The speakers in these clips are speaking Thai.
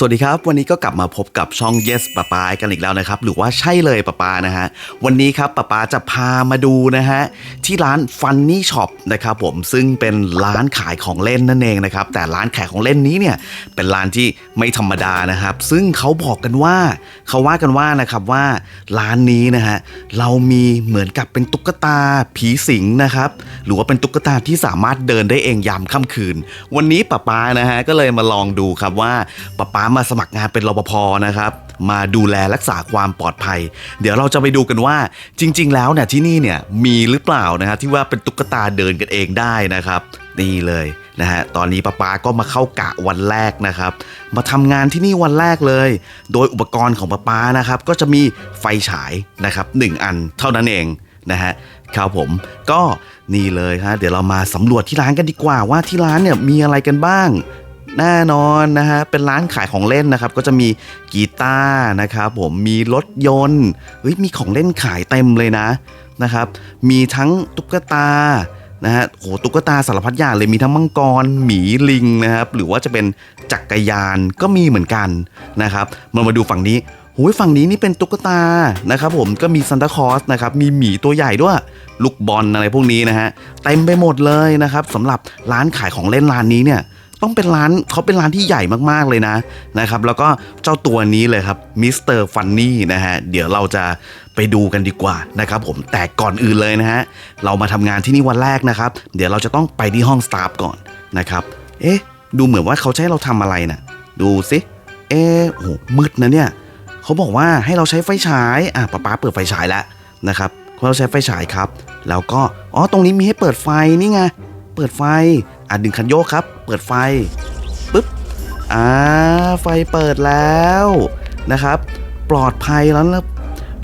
สวัสดีครับ วันนี้ก็กลับมาพบกับช่อง Yes ปะปากันอีกแล้วนะครับ หรือว่าใช่เลยปะปานะฮะ วันนี้ครับปะปาจะพามาดูนะฮะ ที่ร้าน Funny Shop นะครับผมซึ่งเป็นร้านขายของเล่นนั่นเองนะครับ แต่ร้านขายของเล่นนี้เนี่ย เป็นร้านที่ไม่ธรรมดานะครับ ซึ่งเขาบอกกันว่าเขาว่ากันว่านะครับว่าร้านนี้นะฮะเรามีเหมือนกับเป็นตุ๊กตาผีสิงนะครับหรือว่าเป็นตุ๊กตาที่สามารถเดินได้เองยามค่ำคืน วันนี้ป้าป๊านะฮะก็เลยมาลองดูครับว่าป้าป๊ามาสมัครงานเป็นรปภนะครับ มาดูแลรักษาความปลอดภัย เดี๋ยวเราจะไปดูกันว่าจริง ๆ แล้วเนี่ยที่นี่เนี่ยมีหรือเปล่านะฮะที่ว่าเป็นตุ๊กตาเดินกันเองได้นะครับนี่เลยนะฮะตอนนี้ป้าป๊าก็มาเข้ากะวันแรกนะครับ มาทำงานที่นี่วันแรกเลย โดยอุปกรณ์ของป้าป๊านะครับก็จะมีไฟฉายนะครับหนึ่งอันเท่านั้นเองนะฮะครับผมก็นี่เลยฮะเดี๋ยวเรามาสำรวจที่ร้านกันดีกว่าว่าที่ร้านเนี่ยมีอะไรกันบ้าง แน่นอนนะฮะเป็นร้านขายของเล่นนะครับ ก็จะมีกีตาร์นะครับผมมีรถยนต์เฮ้ยมีของเล่นขายเต็มเลยนะนะครับ มีทั้งตุ๊กตานะฮะโหตุ๊กตาสารพัดอย่างเลยมีทั้งมังกรหมีลิงนะครับ หรือว่าจะเป็นจักรยานก็มีเหมือนกันนะครับมามาดูฝั่งนี้โอ้ยฝั่งนี้นี่เป็นตุ๊กตานะครับผมก็มีซันตาคอสนะครับมีหมีตัวใหญ่ด้วยลูกบอลอะไรพวกนี้นะฮะเต็มไปหมดเลยนะครับสำหรับร้านขายของเล่นร้านนี้เนี่ย ต้องเป็นร้านเขาเป็นร้านที่ใหญ่มากๆเลยนะนะครับ แล้วก็เจ้าตัวนี้เลยครับมิสเตอร์ฟันนี่นะฮะเดี๋ยวเราจะไปดูกันดีกว่านะครับผมแต่ก่อนอื่นเลยนะฮะเรามาทำงานที่นี่วันแรกนะครับ เดี๋ยวเราจะต้องไปที่ห้องสตาฟก่อนนะครับ เอ๊ะ ดูเหมือนว่าเขาจะให้เราทำอะไรนะ่ะดูสิเอ๊ะโหมืดนะเนี่ยเขาบอกว่าให้เราใช้ไฟฉายอะป๊าป๊าเปิดไฟฉายแล้วนะครับเราใช้ไฟฉายครับ แล้วก็อ๋อตรงนี้มีให้เปิดไฟนี่ไงเปิดไฟ อะดึงคันโยกครับ เปิดไฟปึ๊บอ่าไฟเปิดแล้วนะครับ ปลอดภัยแล้วนะ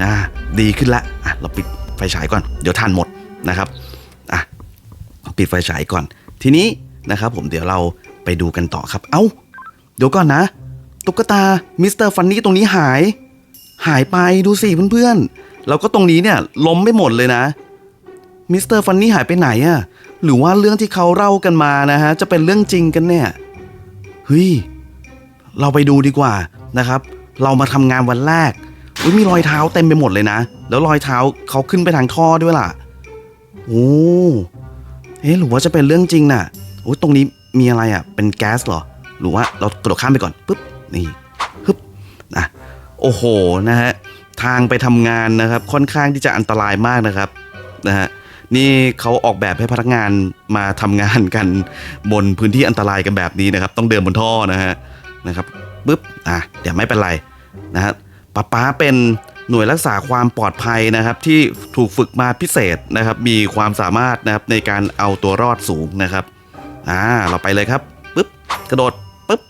นะดีขึ้นละอะเราปิดไฟฉายก่อน เดี๋ยวทานหมดนะครับอะปิดไฟฉายก่อน ทีนี้นะครับ ผมเดี๋ยวเราไปดูกันต่อครับ เอ้า เดี๋ยวก่อนนะ ตุ๊กตามิสเตอร์ฟันนี่ตรงนี้หาย หายไปดูสิเพื่อนๆแล้วก็ตรงนี้เนี่ยล้มไปหมดเลยนะมิสเตอร์ฟันนี่หายไปไหนอะ หรือว่าเรื่องที่เขาเล่ากันมานะฮะจะเป็นเรื่องจริงกันเนี่ยเฮ้ยเราไปดูดีกว่านะครับ เรามาทำงานวันแรกอุ้ยมีรอยเท้าเต็มไปหมดเลยนะ แล้วรอยเท้าเขาขึ้นไปทางท่อด้วยล่ะโอ้เอ๊หรือว่าจะเป็นเรื่องจริงน่ะโอ้ตรงนี้มีอะไรอะ เป็นแก๊สเหรอ หรือว่าเรากระโดดข้ามไปก่อนปุ๊บนี่ฮึบอะโอ้โหนะฮะทางไปทำงานนะครับ ค่อนข้างที่จะอันตรายมากนะครับนะฮะ นี่เขาออกแบบให้พนักงานมาทำงานกันบนพื้นที่อันตรายกันแบบนี้นะครับ ต้องเดินบนท่อนะฮะนะครับปุ๊บอะเดี๋ยวไม่เป็นไรนะฮะป้าป๊าเป็นหน่วยรักษาความปลอดภัยนะครับ ที่ถูกฝึกมาพิเศษนะครับ มีความสามารถนะครับในการเอาตัวรอดสูงนะครับอ่าเราไปเลยครับปุ๊บกระโดดปุ๊บ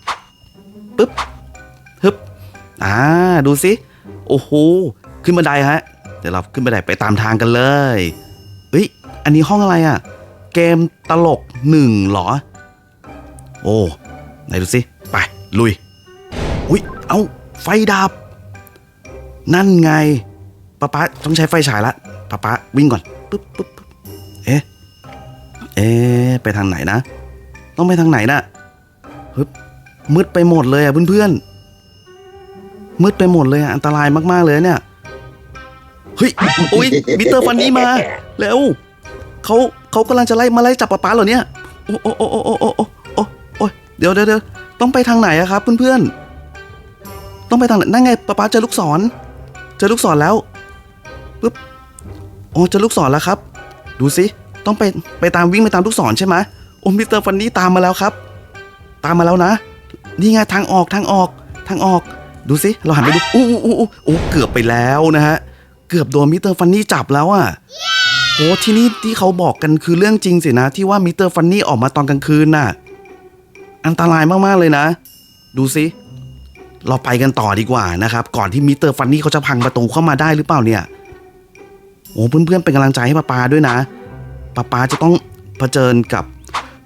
ปุ๊บฮึบอ่าดูสิโอ้โหขึ้นบันไดฮะเดี๋ยวเราขึ้นบันไดไปตามทางกันเลย อันนี้ห้องอะไรอะ่ะ เกมตลกหนึ่งเหรอ โอ้ไหนดูสิ ไป ลุย อุ้ย เอาไฟดับ นั่นไงป้าป๊าต้องใช้ไฟฉายละป้าป๊าวิ่งก่อนปึ๊บปึ๊บปึ๊บเอ๊ะ เอ๊ะ ไปทางไหนนะ ต้องไปทางไหนนะฮึบมืดไปหมดเลยอะเพื่อนๆ มืดไปหมดเลยอะ อันตรายมากๆเลยเนี่ย เฮ้ย โอ้ยมิเตอร์ฟันนี้มาเร็ว เขาเขากำลังจะไล่มาไล่จับป๊าป๊าเหรอเนี่ย โอ้โอ้โอ้โอ้โอ้โอ้โอ้โอ้เดี๋ยวเดี๋ยวเดี๋ยวต้องไปทางไหนอะครับเพื่อนๆ ต้องไปทางไหนนั่นไงป๊าป๊าเจอลูกศร เจอลูกศรแล้วปึ๊บโอ้เจอลูกศรแล้วครับ ดูสิต้องไปไปตามวิ่งไปตามลูกศรใช่ไหมโอ้มิสเตอร์ฟันนี่ตามมาแล้วครับ ตามมาแล้วนะ นี่ไงทางออกทางออกทางออก ดูสิเราหันไปดูอู้อู้อู้อู้เกือบไปแล้วนะฮะ เกือบโดนมิสเตอร์ฟันนี่จับแล้วอะ โอ้ที่นี่ที่เขาบอกกันคือเรื่องจริงสินะที่ว่ามิสเตอร์ฟันนี่ออกมาตอนกลางคืนน่ะ อันตรายมากๆเลยนะ ดูสิเราไปกันต่อดีกว่านะครับ ก่อนที่มิสเตอร์ฟันนี่เขาจะพังประตูเข้ามาได้หรือเปล่าเนี่ยโอ้เพื่อนๆเป็นกำลังใจให้ป้าปาด้วยนะป้าปาจะต้องเผชิญกับ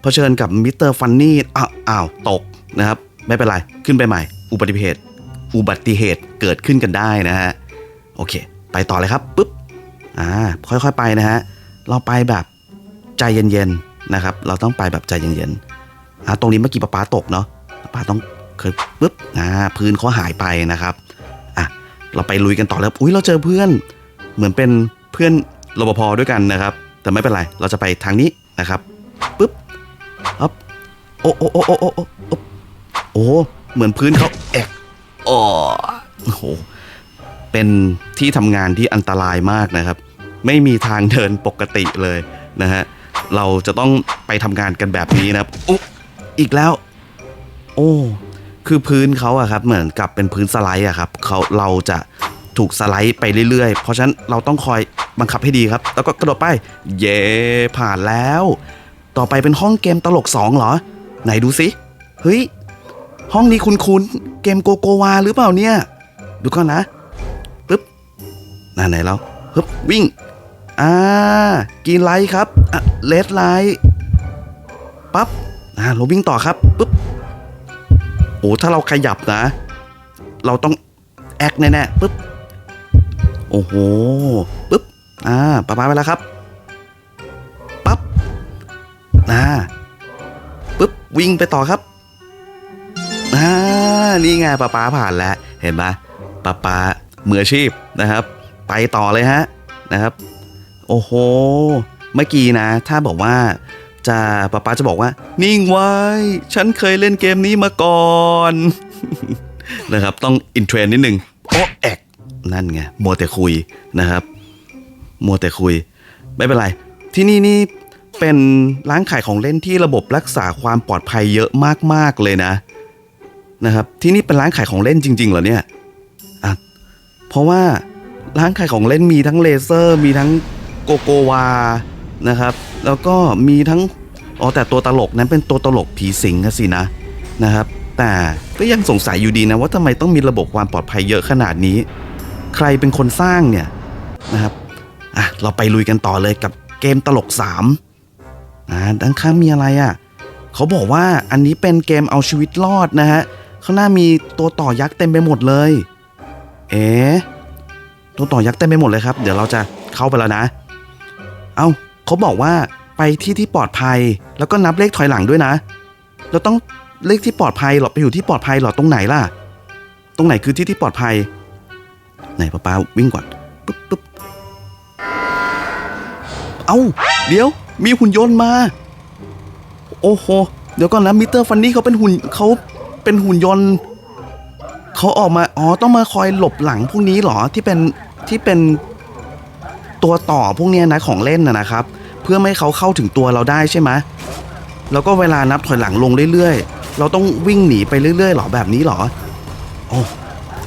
เผชิญกับมิสเตอร์ฟันนี่อ้าวอ้าวตกนะครับ ไม่เป็นไร ขึ้นไปใหม่ อุบัติเหตุ อุบัติเหตุเกิดขึ้นกันได้นะฮะ โอเค ไปต่อเลยครับปุ๊บ อ่าค่อยๆไปนะฮะเราไปแบบใจเย็นๆนะครับ เราต้องไปแบบใจเย็นๆอ่าตรงนี้เมื่อกี้ป้าตกเนาะป้าต้องเคยปึ๊บอ่าพื้นเขาหายไปนะครับอะเราไปลุยกันต่อแล้วอุ้ยเราเจอเพื่อนเหมือนเป็นเพื่อนรปภด้วยกันนะครับ แต่ไม่เป็นไรเราจะไปทางนี้นะครับปึ๊บอ๊บโอ้โอ้โอ้โอ้โอ้โอ้เหมือนพื้นเขาแอกอ๋อโอ้โห เป็นที่ทำงานที่อันตรายมากนะครับ ไม่มีทางเดินปกติเลยนะฮะเราจะต้องไปทำงานกันแบบนี้นะครับอุ๊อีกแล้ว โอ้คือพื้นเขาอะครับ เหมือนกับเป็นพื้นสไลด์อะครับเขาเราจะถูกสไลด์ไปเรื่อยๆ เพราะฉะนั้นเราต้องคอยบังคับให้ดีครับ แล้วก็กระโดดไป เย่ผ่านแล้ว ต่อไปเป็นห้องเกมตลกสองเหรอ ไหนดูสิ เฮ้ย ห้องนี้คุ้นๆ เกมโกโกวาหรือเปล่าเนี่ย ดูก่อนนะ นาไหนแล้วฮึบวิ่ง อ่ากินไลท์ครับอะเลดไลท์ปั๊บอ่าเราวิ่งต่อครับปึ๊บโอ้ถ้าเราขยับนะ เราต้องแอคแน่ๆปึ๊บโอ้โหปึ๊บอ่าปะปาไปแล้วครับปั๊บอ่าปึ๊บวิ่งไปต่อครับอ่านี่ไงป้าป้าผ่านแล้ว เห็นไหมป้าป้ามืออาชีพนะครับ ไปต่อเลยฮะนะครับ โอ้โห เมื่อกี้นะ ถ้าบอกว่าจะป้าป้าจะบอกว่า นิ่งไว้ ฉันเคยเล่นเกมนี้มาก่อนนะครับ ต้องอินเทรนนิดนึงโอ้แอกนั่นไงมัวแต่คุยนะครับมัวแต่คุย ไม่เป็นไร ที่นี่นี่เป็นร้านขายของเล่นที่ระบบรักษาความปลอดภัยเยอะมากๆเลยนะนะครับ ที่นี่เป็นร้านขายของเล่นจริง ๆ เหรอเนี่ยอะเพราะว่า ร้านขายของเล่นมีทั้งเลเซอร์ มีทั้งโกโกวานะครับ แล้วก็มีทั้งอ๋อแต่ตัวตลกนั้นเป็นตัวตลกผีสิงสินะนะครับ แต่ก็ยังสงสัยอยู่ดีนะว่าทำไมต้องมีระบบความปลอดภัยเยอะขนาดนี้ ใครเป็นคนสร้างเนี่ยนะครับอะเราไปลุยกันต่อเลยกับเกมตลก3อ่าด้านข้างมีอะไรอะ่ะเขาบอกว่าอันนี้เป็นเกมเอาชีวิตรอดนะฮะข้างหน้ามีตัวต่อยักษ์เต็มไปหมดเลย เอ๋ ตัวต่อยักษ์เต็มไปหมดเลยครับ เดี๋ยวเราจะเข้าไปแล้วนะ เอ้าเขาบอกว่าไปที่ที่ปลอดภัย แล้วก็นับเลขถอยหลังด้วยนะ เราต้องเลขที่ปลอดภัยหรอไปอยู่ที่ปลอดภัยหรอตรงไหนล่ะ ตรงไหนคือที่ที่ปลอดภัย ไหนป้าป้าวิ่งก่อนปุ๊บปุ๊บเอ้าเดี๋ยวมีหุ่นยนต์มา โอ้โหเดี๋ยวก่อนนะมิสเตอร์ฟันนี่เขาเป็นหุ่นเขาเป็นหุ่นยนต์เขาออกมาอ๋อต้องมาคอยหลบหลังพวกนี้หรอที่เป็น ที่เป็นตัวต่อพวกเนี้ยนะของเล่นนะนะครับ เพื่อไม่ให้เขาเข้าถึงตัวเราได้ใช่ไหมแล้วก็เวลานับถอยหลังลงเรื่อยๆ เราต้องวิ่งหนีไปเรื่อยๆหรอแบบนี้หรอ โอ้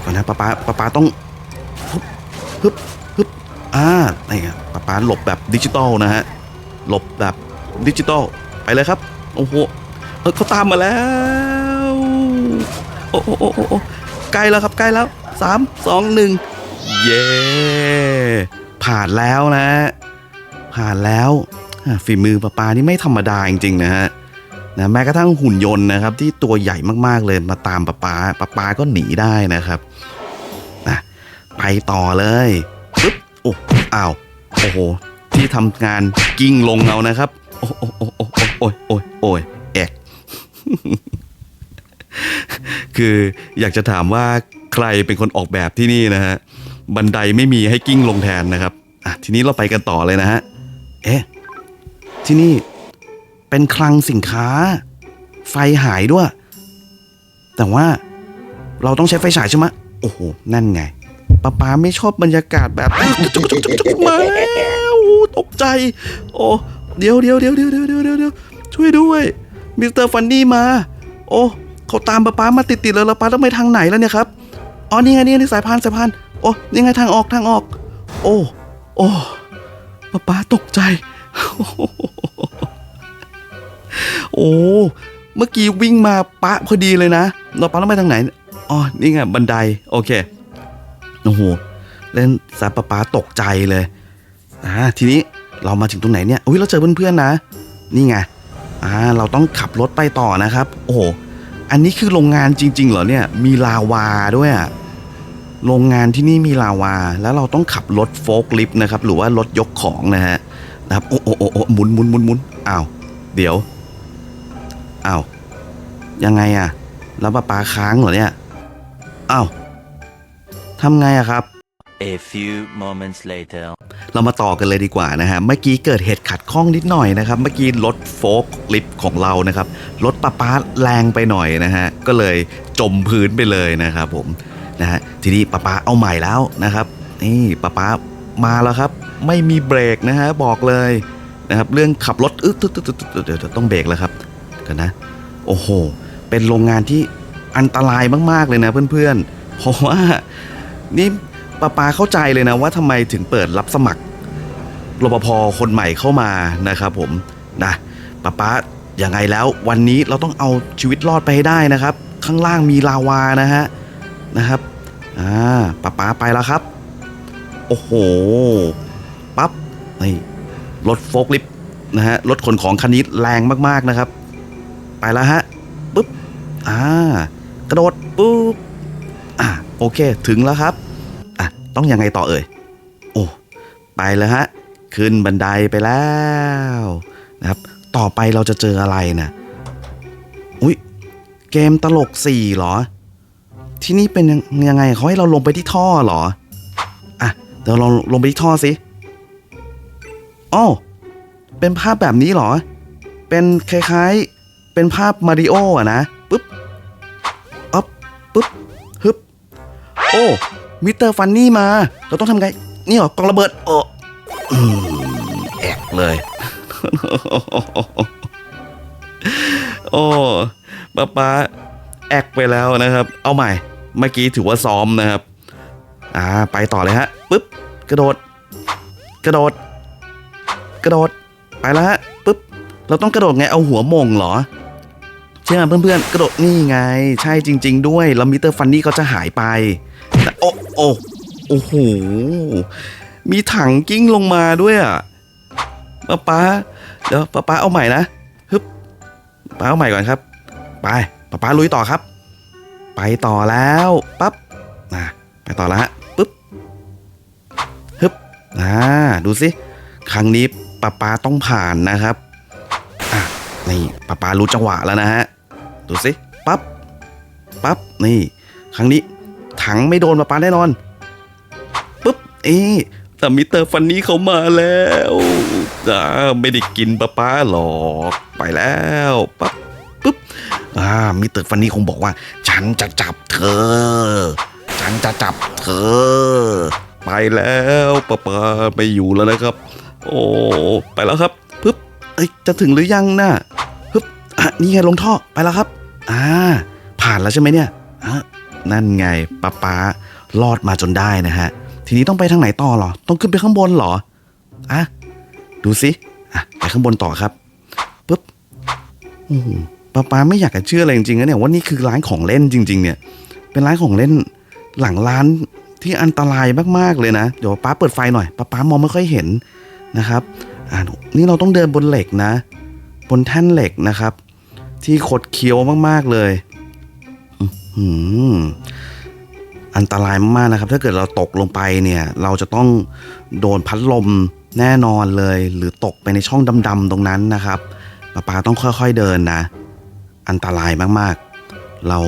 ก่อนนะป้าป้าป้าป้าต้องฮึบฮึบฮึบอ่านี่ไงป้าป้าหลบแบบดิจิตอลนะฮะ หลบแบบดิจิตอลไปเลยครับ โอ้โหเออเขาตามมาแล้ว โอ้โอ้โอ้โอ้โอ้ใกล้แล้วครับใกล้แล้วสามสองหนึ่ง เย้ผ่านแล้วนะ ผ่านแล้วฝีมือป้าปานี่ไม่ธรรมดาจริงๆนะฮะนะแม้กระทั่งหุ่นยนต์นะครับ ที่ตัวใหญ่มากๆเลยมาตามป้าปาป้าปาก็หนีได้นะครับนะไปต่อเลยปึ๊บโอ้อ้าวโอ้โหที่ทำงานกิ้งลงเอานะครับ โอ้โอ้โอ้โอ้โอ้ยโอ้ยโอ้ยแอกคืออยากจะถามว่าใครเป็นคนออกแบบที่นี่นะฮะ บันไดไม่มีให้กิ้งลงแทนนะครับอะทีนี้เราไปกันต่อเลยนะฮะเอ๊ะที่นี่เป็นคลังสินค้า ไฟหายด้วย แต่ว่าเราต้องใช้ไฟฉายใช่ไหมโอ้โห นั่นไงป้าป๊าไม่ชอบบรรยากาศแบบมาแล้ตกใจ โอ้เดี๋ยวเดี๋ยวเดี๋ยวเดี๋ยวเดี๋ยวเดี๋ยวเดี๋ยวช่วยด้วยมิสเตอร์ฟันนี่มา โอ้เขาตามป้าป๊ามาติดๆเลยแล้วป้าต้องไปทางไหนแล้วเนี่ยครับอ๋อนี่ไงนี่ไงสายพานสายพาน โอ้นี่ไงทางออกทางออก โอ้โอ้ป้าป๊าตกใจ โอ้เมื่อกี้วิ่งมาปะพอดีเลยนะเราป้าต้องไปทางไหนอ๋อนี่ไงบันไดโอเคโอ้โหเล่นซาป้าป๊าตกใจเลยอ่าทีนี้เรามาถึงตรงไหนเนี่ยอุ้ยเราเจอเพื่อนๆนะ นี่ไงอ่าเราต้องขับรถไปต่อนะครับ โอ้โหอันนี้คือโรงงานจริง ๆ เหรอเนี่ย มีลาวาด้วยอะ โรงงานที่นี่มีลาวา แล้วเราต้องขับรถโฟล์คลิฟต์นะครับ หรือว่ารถยกของนะฮะนะครับโอ้โอ้โอ้โอ้หมุนหมุนหมุนหมุนอ้าวเดี๋ยวอ้าวยังไงอะแล้วป้าปาค้างเหรอเนี่ยอ้าวทำไงอะครับ A few moments later. เรามาต่อกันเลยดีกว่านะฮะ เมื่อกี้เกิดเหตุขัดข้องนิดหน่อยนะครับ เมื่อกี้รถโฟล์กลิฟต์ของเรานะครับ รถป้าป้าแรงไปหน่อยนะฮะ ก็เลยจมพื้นไปเลยนะครับผม นะฮะทีนี้ป้าป้าเอาใหม่แล้วนะครับ นี่ป้าป้ามาแล้วครับ ไม่มีเบรกนะฮะบอกเลยนะครับ เรื่องขับรถอึ๊ดตึ๊ดตึ๊ดตึ๊ดเดี๋ยวต้องเบรกแล้วครับกันนะ โอ้โห เป็นโรงงานที่อันตรายมากๆเลยนะเพื่อนๆเพราะว่านี่ป้าปาเข้าใจเลยนะว่าทำไมถึงเปิดรับสมัครรปภคนใหม่เข้ามานะครับผมนะป้าป้ายังไงแล้ววันนี้เราต้องเอาชีวิตรอดไปให้ได้นะครับ ข้างล่างมีลาวานะฮะนะครับ อ่าป้าป้าไปแล้วครับ โอ้โห ปั๊บนี่รถโฟล์กลิฟต์นะฮะ รถขนของคันนี้แรงมากๆนะครับ ไปแล้วฮะ ปุ๊บ อ่า กระโดด ปุ๊บ อ่าโอเค ถึงแล้วครับ อะ ต้องยังไงต่อเอ่ย โอ้ ไปแล้วฮะ ขึ้นบันไดไปแล้วนะครับ ต่อไปเราจะเจออะไรนะ อุ้ย เกมตลกสี่เหรอ ที่นี่เป็นยังไงเขาให้เราลงไปที่ท่อเหรอ อะเดี๋ยวเราลงไปที่ท่อสิอ้อเป็นภาพแบบนี้เหรอ เป็นคล้ายๆ เป็นภาพมาริโออะนะปึ๊บอ๊อบปึ๊บฮึบ โอ้มิสเตอร์ฟันนี่มา เราต้องทำไง นี่เหรอกองระเบิดโอ้อืมแอกเลย โอ้ป้าป้าแอกไปแล้วนะครับ เอาใหม่ เมื่อกี้ถือว่าซ้อมนะครับ อ่า ไปต่อเลยฮะปึ๊บ กระโดด กระโดด กระโดด ไปแล้วฮะปึ๊บ เราต้องกระโดดไง เอาหัวมงเหรอ ใช่ไหมเพื่อนๆ กระโดดนี่ไง ใช่จริง ๆ ด้วย แล้วมิเตอร์ฟันนี่เขาจะหายไป โอ้โอ้โอ้โห มีถังกิ้งลงมาด้วยอะป้าป๊าเดี๋ยวป้าป๊าเอาใหม่นะฮึบป้าเอาใหม่ก่อนครับ ไปป้าป๊าลุยต่อครับ ไปต่อแล้วปั๊บนะไปต่อแล้วฮะปึ๊บฮึบอ่าดูสิครั้งนี้ป้าป๊าต้องผ่านนะครับอะนี่ป้าป๊ารู้จังหวะแล้วนะฮะดูสิปั๊บปั๊บนี่ ครั้งนี้ถังไม่โดนป้าป๊าแน่นอนปุ๊บเอ๊แต่มิสเตอร์ฟันนี่เขามาแล้วจ้าไม่ได้กินป้าป๊าหรอกไปแล้วปั๊บปุ๊บอ่ามิสเตอร์ฟันนี่คงบอกว่า ฉันจะจับเธอ ฉันจะจับเธอ ไปแล้วป้าป๊าไม่อยู่แล้วนะครับ โอ้ไปแล้วครับปึ๊บเอ้ยจะถึงหรือยังน่ะปึ๊บอะนี่ไงลงท่อไปแล้วครับ อ่า ผ่านแล้วใช่ไหมเนี่ยอะนั่นไงป้าป๊ารอดมาจนได้นะฮะ ทีนี้ต้องไปทางไหนต่อเหรอ ต้องขึ้นไปข้างบนเหรออะดูสิอะไปข้างบนต่อครับปึ๊บอืม ป้าป๊าไม่อยากจะเชื่อเลยจริงๆนะเนี่ยว่านี่คือร้านของเล่นจริง ๆ เนี่ย เป็นร้านของเล่นหลังร้านที่อันตรายมากๆเลยนะเดี๋ยวป้าเปิดไฟหน่อยป้าป๊ามองไม่ค่อยเห็นนะครับอ่านี่เราต้องเดินบนเหล็กนะ บนแท่นเหล็กนะครับ ที่ขดเคี้ยวมากๆเลยอันตรายมากๆนะครับ ถ้าเกิดเราตกลงไปเนี่ย เราจะต้องโดนพัดลมแน่นอนเลย หรือตกไปในช่องดำๆตรงนั้นนะครับป้าป้าต้องค่อยๆเดินนะ อันตรายมากๆ เรา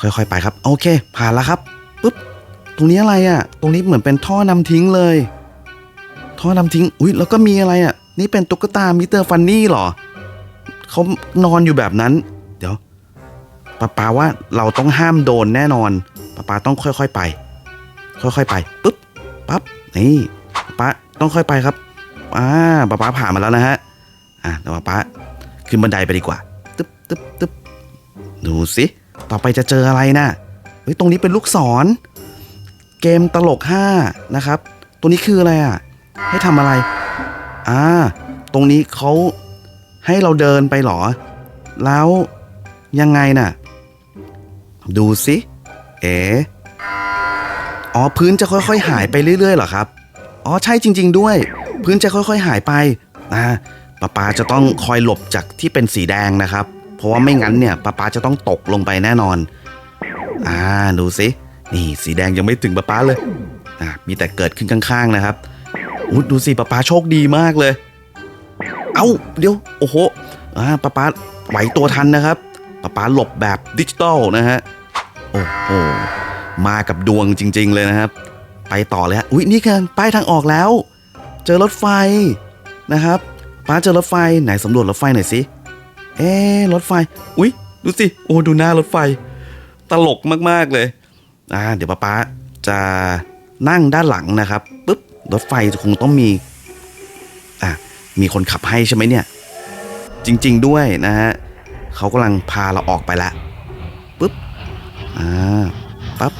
ค่อยๆไปครับ โอเค ผ่านแล้วครับปุ๊บตรงนี้อะไรอะ่ะ ตรงนี้เหมือนเป็นท่อนำทิ้งเลย ท่อนำทิ้งอุ้ยแล้วก็มีอะไรอะ่ะ นี่เป็นตุ๊กตามิสเตอร์ฟันนี่หรอเขานอนอยู่แบบนั้น เดี๋ยวป้าปาว่าเราต้องห้ามโดนแน่นอนป้าปาต้องค่อยๆไป ค่อยๆไปปุ๊บปั๊บนี่ป้าต้องค่อยไปครับอ่าป้าปาผ่านมาแล้วนะฮะอะเดี๋ยวป้าปาขึ้นบันไดไปดีกว่า ตึ๊บตึ๊บดูสิ ต่อไปจะเจออะไรนะเฮ้ยตรงนี้เป็นลูกศร เกมตลก 5 นะครับ ตัวนี้คืออะไรอะ ให้ทำอะไร อ่า ตรงนี้เขาให้เราเดินไปหรอ แล้วยังไงน่ะ ดูสิ เอ๋อ๋อพื้นจะค่อย ๆ หายไปเรื่อยๆเหรอครับ อ๋อใช่จริง ๆ ด้วย พื้นจะค่อย ๆ หายไปนะป้าปาจะต้องคอยหลบจากที่เป็นสีแดงนะครับ เพราะว่าไม่งั้นเนี่ยป้าปาจะต้องตกลงไปแน่นอน อ่าดูสินี่สีแดงยังไม่ถึงป้าปาเลยอ่ามีแต่เกิดขึ้นข้างๆนะครับอุ๊ยดูสิป้าปาโชคดีมากเลย เอ้าเดี๋ยวโอ้โหอ่าป้าปาไหวตัวทันนะครับป้าป๊าหลบแบบดิจิตอลนะฮะโอ้โหมากับดวงจริง ๆ เลยนะครับ ไปต่อเลยฮะอุ๊ยนี่กันป้ายทางออกแล้ว เจอรถไฟนะครับ ป้าเจอรถไฟไหนสำรวจรถไฟหน่อยสิ เอ๊รถไฟ อุ๊ย ดูสิ โอ้ ดูหน้ารถไฟ ตลกมาก ๆ เลย อ่า เดี๋ยวป้าป๊าจะนั่งด้านหลังนะครับปุ๊บ รถไฟคงต้องมี อะ มีคนขับให้ใช่ไหมเนี่ย จริง ๆ ด้วยนะฮะเขากำลังพาเราออกไปล้วปุ๊บ อ่า ปั๊บ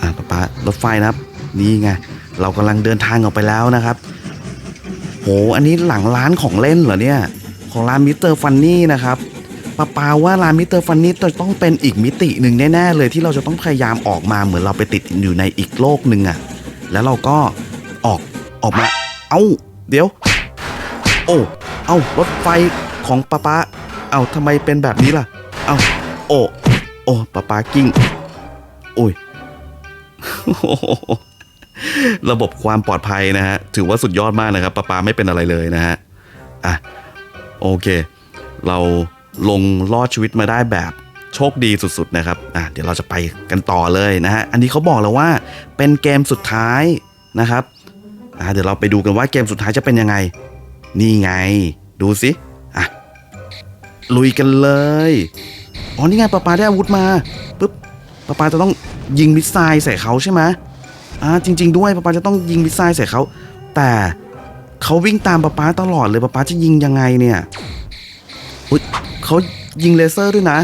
อ่าป๊าป๊ารถไฟนะครับ นี่ไง เรากำลังเดินทางออกไปแล้วนะครับ โห อันนี้หลังร้านของเล่นเหรอเนี่ย ของร้านมิสเตอร์ฟันนี่นะครับป้าปาว่าร้านมิสเตอร์ฟันนี่จะต้องเป็นอีกมิติหนึ่งแน่ๆเลยที่เราจะต้องพยายามออกมาเหมือนเราไปติดอยู่ในอีกโลกหนึ่งอะแล้วเราก็ออกออกมา เอ้า เดี๋ยว โอ้เอ้ารถไฟของป้าป้าเอ้าทำไมเป็นแบบนี้ล่ะ เอ้าโอ้โอ้ป้าป้ากิ้งโอ้ยระบบความปลอดภัยนะฮะ ถือว่าสุดยอดมากนะครับป้าป้าไม่เป็นอะไรเลยนะฮะ โอเค เราลงรอดชีวิตมาได้แบบโชคดีสุดๆนะครับอะเดี๋ยวเราจะไปกันต่อเลยนะฮะอันนี้เขาบอกแล้วว่าเป็นเกมสุดท้ายนะครับอะเดี๋ยวเราไปดูกันว่าเกมสุดท้ายจะเป็นยังไง นี่ไง ดูสิอะลุยกันเลยอ๋อนี่ไงป้าปาได้อาวุธมาปุ๊บป้าปาจะต้องยิงมิสไซล์ใส่เขาใช่ไหมอ่าจริง ๆ ด้วยป้าปาจะต้องยิงมิสไซล์ใส่เขาแต่ เขาวิ่งตามป้าปาตลอดเลยป้าปาจะยิงยังไงเนี่ยเขายิงเลเซอร์ด้วยนะ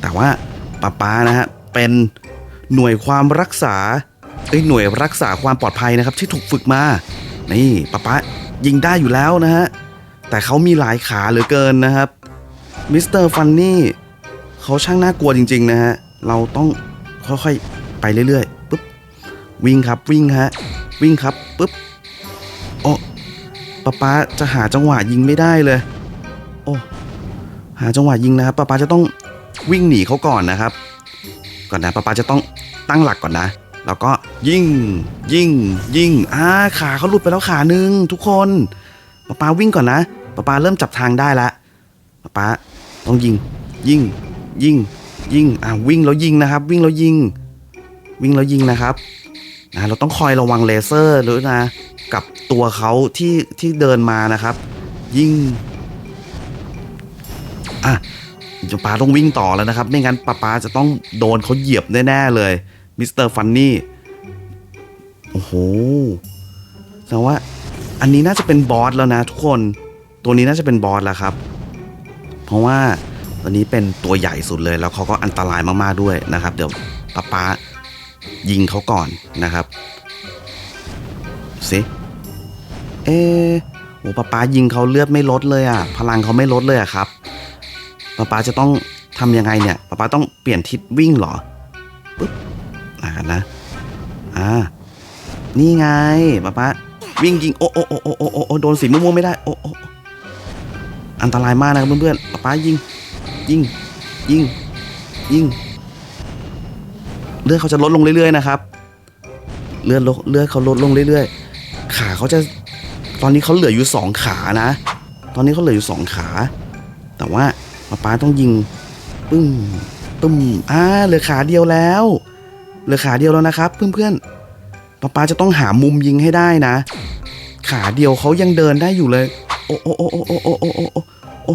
แต่ว่าป้าปานะฮะเป็นหน่วยความรักษาเอ้ยหน่วยรักษาความปลอดภัยนะครับ ที่ถูกฝึกมา นี่ป้าปายิงได้อยู่แล้วนะฮะ แต่เขามีหลายขาเหลือเกินนะครับ มิสเตอร์ฟันนี่เขาช่างน่ากลัวจริง ๆ นะฮะ เราต้องค่อยๆ ไปเรื่อยๆ ปุ๊บ วิ่งครับวิ่งฮะ วิ่งครับปุ๊บ ป๊าป๊าจะหาจังหวะยิงไม่ได้เลย โอ้หาจังหวะยิงนะครับป๊าป๊าจะต้องวิ่งหนีเขาก่อนนะครับ ก่อนนะป๊าป๊าจะต้องตั้งหลักก่อนนะ แล้วก็ยิงยิงยิงอ่าขาเขาหลุดไปแล้วขาหนึ่งทุกคนป๊าป๊าวิ่งก่อนนะป๊าป๊าเริ่มจับทางได้ล้วป๊าป๊าต้องยิง ยิงยิงยิงอ่าวิ่งแล้วยิงนะครับ วิ่งแล้วยิง วิ่งแล้วยิงนะครับนะเราต้องคอยระวังเลเซอร์ด้วยนะ กับตัวเขาที่ที่เดินมานะครับ ยิ่งอะป๊าต้องวิ่งต่อแล้วนะครับ ไม่งั้นป๊าป๊าจะต้องโดนเขาเหยียบแน่ๆเลยมิสเตอร์ฟันนี่โอ้โหแสดงว่าอันนี้น่าจะเป็นบอสแล้วนะทุกคนตัวนี้น่าจะเป็นบอสแล้วครับ เพราะว่าตัวนี้เป็นตัวใหญ่สุดเลย แล้วเขาก็อันตรายมากๆด้วยนะครับ เดี๋ยวป้าป๊ายิงเขาก่อนนะครับ สิเอะโอ้ป้าป๊ายิงเขาเลือดไม่ลดเลยอะ พลังเขาไม่ลดเลยอะครับป้าป๊าจะต้องทำยังไงเนี่ยป้าป๊าต้องเปลี่ยนทิศวิ่งเหรอปึ๊บอ่านะอ่านี่ไงป้าป๊าวิ่งยิงโอ้โอ้โอ้โอ้โอ้โอ้โดนสีม่วงไม่ได้โอ้โอ้อันตรายมากนะครับเพื่อนๆป๊าป๊ายิงยิงยิงยิงเลือดเขาจะลดลงเรื่อยๆนะครับ เลือดลดเลือดเขาลดลงเรื่อยๆ ขาเขาจะ ตอนนี้เขาเหลืออยู่สองขานะ ตอนนี้เขาเหลืออยู่สองขา แต่ว่าป๊าป๊าต้องยิงปึ้มปึ้มอ่าเหลือขาเดียวแล้ว เหลือขาเดียวแล้วนะครับ เพื่อนๆป๊าป๊าจะต้องหามุมยิงให้ได้นะ ขาเดียวเขายังเดินได้อยู่เลย โอ้โอ้โอ้โอ้โอ้โอ้โอ้โอ้โอ้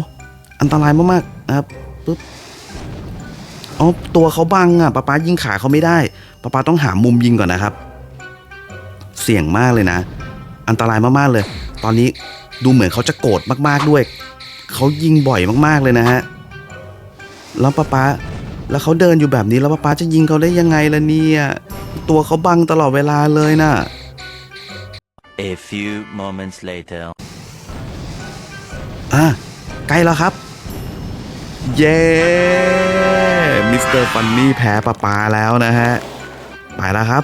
อันตรายมากๆนะครับปึ๊บอ๋อตัวเขาบังอะป้าป๊ายิงขาเขาไม่ได้ป้าป๊าต้องหามุมยิงก่อนนะครับ เสี่ยงมากเลยนะ อันตรายมากๆเลย ตอนนี้ดูเหมือนเขาจะโกรธมากๆด้วย เขายิงบ่อยมากๆเลยนะฮะ แล้วป้าป๊าแล้วเขาเดินอยู่แบบนี้แล้วป้าป๊าจะยิงเขาได้ยังไงล่ะเนี่ย ตัวเขาบังตลอดเวลาเลยน่ะ A few moments later. อะใกล้แล้วครับ เย้ มิสเตอร์ฟันนี่แพ้ปะปาแล้วนะฮะ ไปแล้วครับ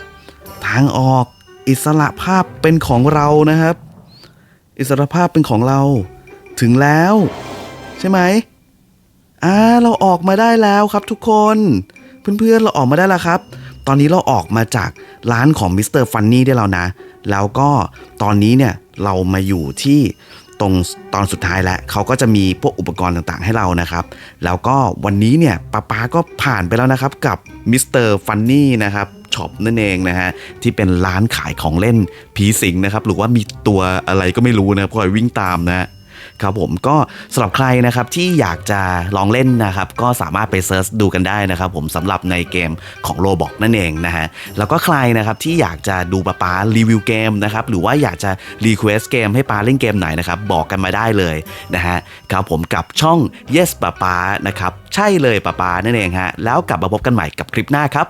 ทางออก อิสระภาพเป็นของเรานะครับ อิสระภาพเป็นของเรา ถึงแล้ว ใช่ไหมอ่าเราออกมาได้แล้วครับทุกคน เพื่อนๆเราออกมาได้แล้วครับ ตอนนี้เราออกมาจากร้านของมิสเตอร์ฟันนี่ได้แล้วนะ แล้วก็ตอนนี้เนี่ยเรามาอยู่ที่ตรงตอนสุดท้ายแล้วเขาก็จะมีพวกอุปกรณ์ต่างๆ ให้เรานะครับ แล้วก็วันนี้เนี่ยป้าป๊าก็ผ่านไปแล้วนะครับกับมิสเตอร์ฟันนี่นะครับ ช็อปนั่นเองนะฮะที่เป็นร้านขายของเล่นผีสิงนะครับหรือว่ามีตัวอะไรก็ไม่รู้นะคอยวิ่งตามนะครับผมก็สำหรับใครนะครับที่อยากจะลองเล่นนะครับก็สามารถไปเซิร์ชดูกันได้นะครับผมสำหรับในเกมของโลบอกนั่นเองนะฮะแล้วก็ใครนะครับที่อยากจะดูป้าป๊ารีวิวเกมนะครับหรือว่าอยากจะรีเควสเกมให้ป้าเล่นเกมไหนนะครับบอกกันมาได้เลยนะฮะครับผมกับช่อง yes ป้าป๊านะครับใช่เลยป้าป๊านั่นเองฮะแล้วกลับมาพบกันใหม่กับคลิปหน้าครับ